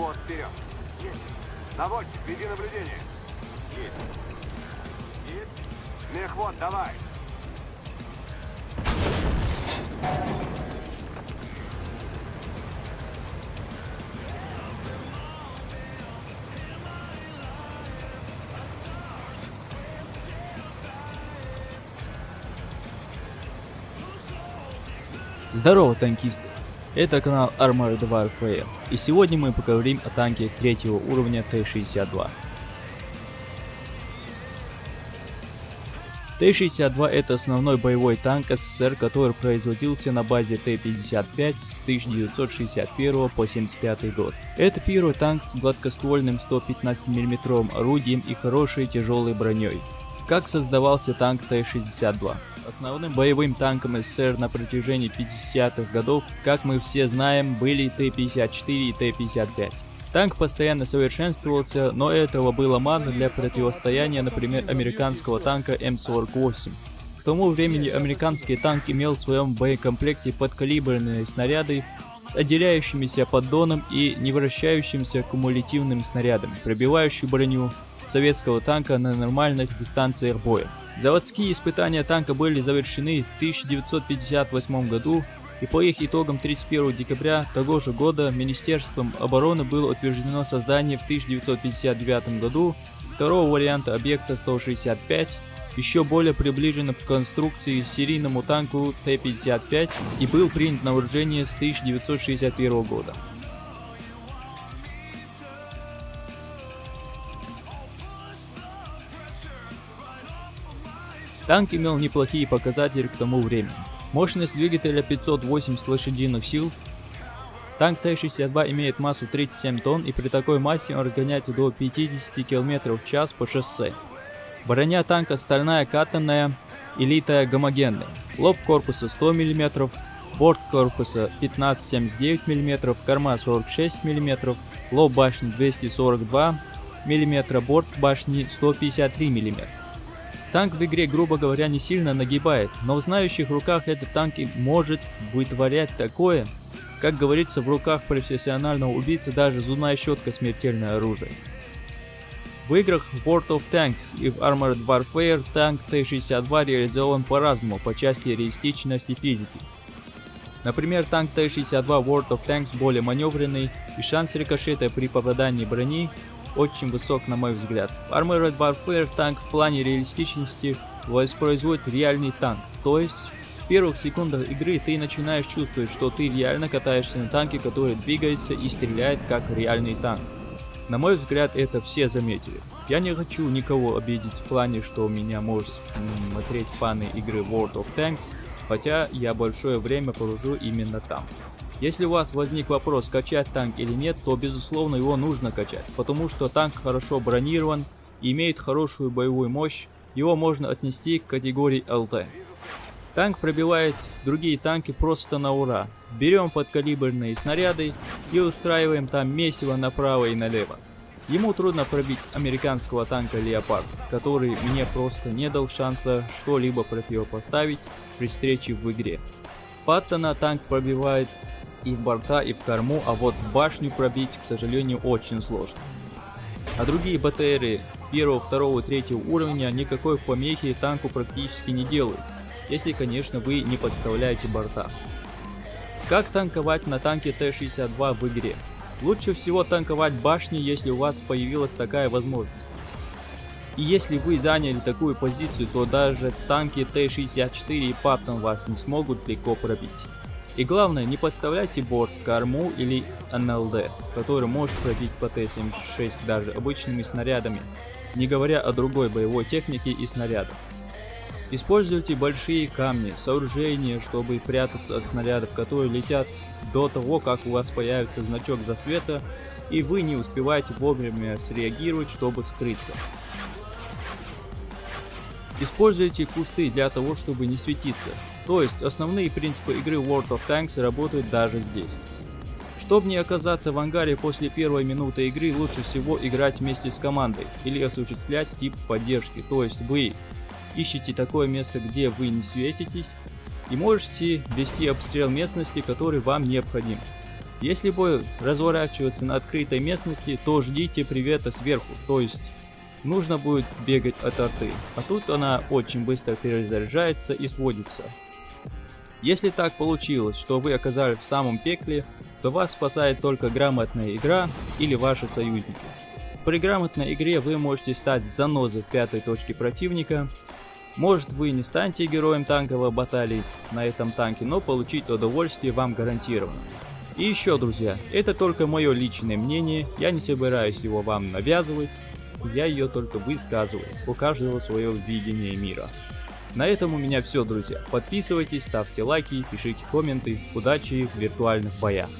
Мехвод вперед. Есть. Наводчик, веди наблюдение. Есть. Есть. Мехвод, давай. Здорово, танкисты! Это канал Armored Warfare, и сегодня мы поговорим о танке третьего уровня Т-62. Т-62 это основной боевой танк СССР, который производился на базе Т-55 с 1961 по 1975 год. Это первый танк с гладкоствольным 115 мм орудием и хорошей тяжелой броней. Как создавался танк Т-62? Основным боевым танком СССР на протяжении 50-х годов, как мы все знаем, были Т-54 и Т-55. Танк постоянно совершенствовался, но этого было мало для противостояния, например, американского танка М48. К тому времени американский танк имел в своем боекомплекте подкалиберные снаряды с отделяющимися поддоном и невращающимся кумулятивным снарядом, пробивающий броню советского танка на нормальных дистанциях боя. Заводские испытания танка были завершены в 1958 году, и по их итогам 31 декабря того же года Министерством обороны было утверждено создание в 1959 году второго варианта объекта 165, еще более приближенного к конструкции серийному танку Т-55 и был принят на вооружение с 1961 года. Танк имел неплохие показатели к тому времени. Мощность двигателя 580 лошадиных сил. Танк Т-62 имеет массу 37 тонн и при такой массе он разгоняется до 50 км в час по шоссе. Броня танка стальная катанная и гомогенная. Лоб корпуса 100 мм, борт корпуса 15-79 мм, корма 46 мм, лоб башни 242 мм, борт башни 153 мм. Танк в игре, грубо говоря, не сильно нагибает, но в знающих руках этот танк и может вытворять такое, как говорится, в руках профессионального убийцы даже зубная щетка смертельное оружие. В играх World of Tanks и в Armored Warfare танк Т-62 реализован по-разному по части реалистичности физики. Например, танк Т-62 World of Tanks более маневренный и шанс рикошета при попадании брони очень высок на мой взгляд. Armored Warfare танк в плане реалистичности воспроизводит реальный танк, то есть в первых секундах игры ты начинаешь чувствовать, что ты реально катаешься на танке, который двигается и стреляет как реальный танк. На мой взгляд, это все заметили. Я не хочу никого обидеть в плане, что меня может смотреть фаны игры World of Tanks, хотя я большое время провожу именно там. Если у вас возник вопрос, качать танк или нет, то безусловно его нужно качать, потому что танк хорошо бронирован имеет хорошую боевую мощь, его можно отнести к категории ЛТ. Танк пробивает другие танки просто на ура. Берем подкалиберные снаряды и устраиваем там месиво направо и налево. Ему трудно пробить американского танка Леопард, который мне просто не дал шанса что-либо противопоставить при встрече в игре. Паттона танк пробивает и в борта, и в корму, а вот башню пробить, к сожалению, очень сложно. А другие БТРы первого, второго, третьего уровня никакой помехи танку практически не делают, если, конечно, вы не подставляете борта. Как танковать на танке Т-62 в игре? Лучше всего танковать башни, если у вас появилась такая возможность. И если вы заняли такую позицию, то даже танки Т-64 и Паттон вас не смогут легко пробить. И главное, не подставляйте борт, корму или НЛД, который может пробить по Т-76 даже обычными снарядами, не говоря о другой боевой технике и снарядах. Используйте большие камни, сооружения, чтобы прятаться от снарядов, которые летят до того, как у вас появится значок засвета, и вы не успеваете вовремя среагировать, чтобы скрыться. Используйте кусты для того, чтобы не светиться. То есть основные принципы игры World of Tanks работают даже здесь. Чтобы не оказаться в ангаре после первой минуты игры, лучше всего играть вместе с командой или осуществлять тип поддержки. То есть вы ищете такое место, где вы не светитесь и можете вести обстрел местности, который вам необходим. Если бой разворачивается на открытой местности, то ждите привета сверху, то есть нужно будет бегать от арты, а тут она очень быстро перезаряжается и сводится. Если так получилось, что вы оказались в самом пекле, то вас спасает только грамотная игра или ваши союзники. При грамотной игре вы можете стать занозой в пятой точке противника. Может вы не станете героем танковой баталии на этом танке, но получить удовольствие вам гарантировано. И еще, друзья, это только мое личное мнение, я не собираюсь его вам навязывать, я ее только высказываю, у каждого свое видение мира. На этом у меня все, друзья. Подписывайтесь, ставьте лайки, пишите комменты. Удачи в виртуальных боях.